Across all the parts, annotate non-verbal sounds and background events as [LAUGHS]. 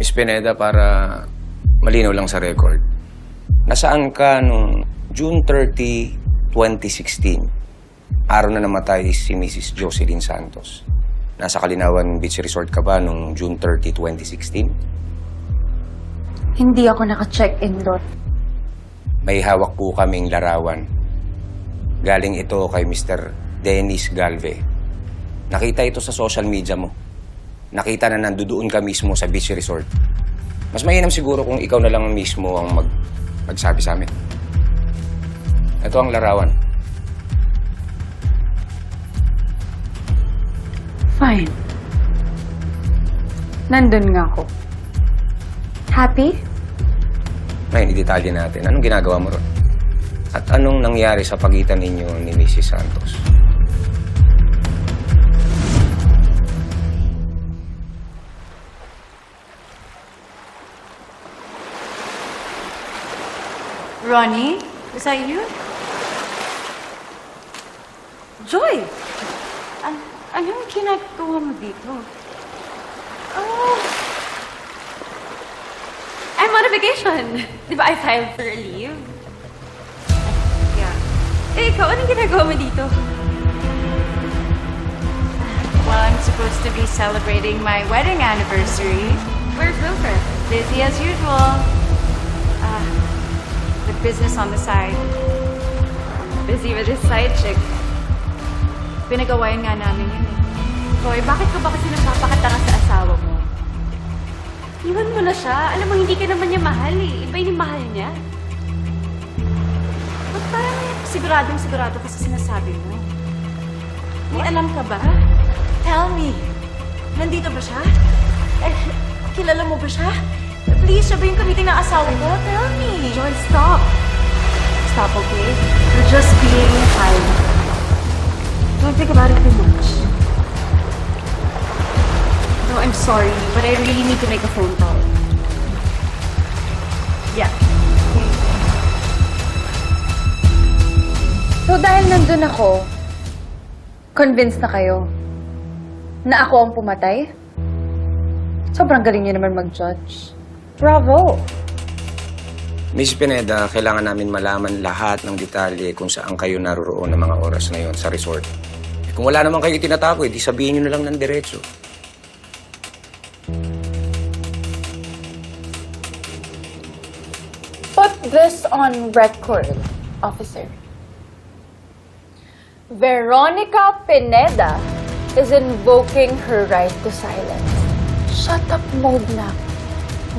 Miss Pineda, para malinaw lang sa record, nasaan ka nung June 30, 2016? Araw na namatay si Mrs. Jocelyn Santos. Nasa Kalinawan Beach Resort ka ba nung June 30, 2016? Hindi ako naka-check-in doon. May hawak po kaming larawan. Galing ito kay Mr. Dennis Galve. Nakita ito sa social media mo. Nakita na nandoon ka mismo sa beach resort. Mas mainam siguro kung ikaw na lang mismo ang mag magsabi sa amin. Ito ang larawan. Fine. Nandun nga ako. Happy? Ngayon, idetalye natin. Anong ginagawa mo ron? At anong nangyari sa pagitan ninyo ni Mrs. Santos? Ronnie, is that you? Joy! An anong ginagawa mo dito? Oh! I'm on a vacation. [LAUGHS] Di ba I filed for a leave? Yeah. Eh, ikaw, anong ginagawa mo dito? Well, I'm supposed to be celebrating my wedding anniversary. Where's Wilfred? Busy as usual. Business on the side. Busy with his side chick. Pinagawain nga namin yun eh. Hoy, bakit ka ba kasi nagpapakatanga sa asawa mo? Iwan mo na siya. Alam mo, hindi ka naman niya mahal eh. Iba yung mahal niya. Ba't parang siguradong sigurado ka sa sinasabi mo? May alam ka ba? Tell me. Nandito ba siya? Eh, kilala mo ba siya? Please, siya ba yung kamiting ng asawa ko? Tell me. Joy, stop. Stop, okay? You're just being fine. Don't think about it too much. No, I'm sorry, but I really need to make a phone call. Yeah. So dahil nandun ako, convinced na kayo na ako ang pumatay? Sobrang galing niyo naman mag-judge. Bravo! Miss Pineda, kailangan namin malaman lahat ng detalye kung saan kayo naroroon ng mga oras na yon sa resort. Eh, kung wala naman kayo tinatago, edi sabihin nyo na lang ng diretso. Put this on record, officer. Veronica Pineda is invoking her right to silence. Shut up mode na.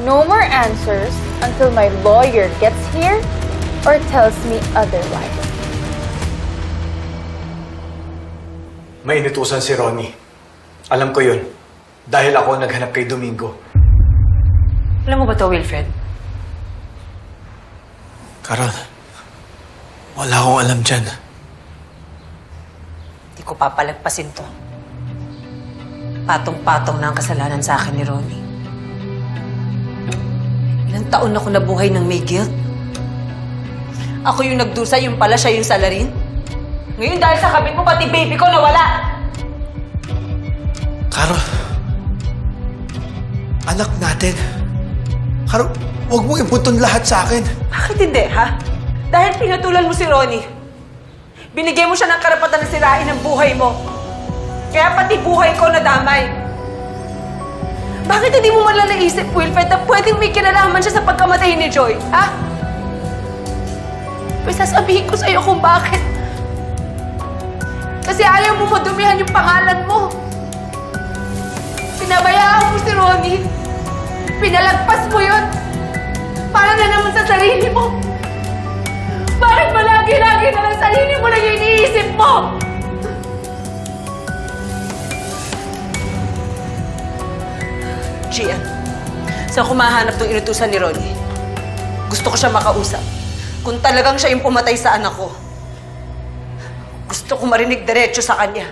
No more answers until my lawyer gets here or tells me otherwise. May inutusan si Ronnie. Alam ko yun. Dahil ako naghanap kay Domingo. Alam mo ba to, Wilfred? Carol, wala akong alam dyan. Hindi ko papalagpasin to. Patong-patong na ang kasalanan sa akin ni Ronnie. Ilang taon ako nabuhay ng may guilt. Ako yung nagdusa, yung pala siya yung salarin. Ngayon dahil sa kabit mo, pati baby ko nawala. Carol, anak natin. Carol, huwag mong ibuton lahat sa akin. Bakit hindi, ha? Dahil pinatulan mo si Ronnie. Binigyan mo siya ng karapatan na sirain ang buhay mo. Kaya pati buhay ko nadamay. Bakit hindi mo naisip, Wilfred, na pwedeng may kinalaman siya sa pagkamatay ni Joy, ha? Pero sasabihin ko sa'yo kung bakit. Kasi ayaw mo madumihan yung pangalan mo. Pinabayaan mo si Ronnie. Pinalagpas mo yun. Para na naman sa sarili mo. Bakit ba lagi-lagi na lang sarili mo lang yung iniisip mo? Gian, saan ko mahanap tong inutusan ni Ronnie? Gusto ko siya makausap. Kung talagang siya yung pumatay sa anak ko, gusto ko marinig diretso sa kanya.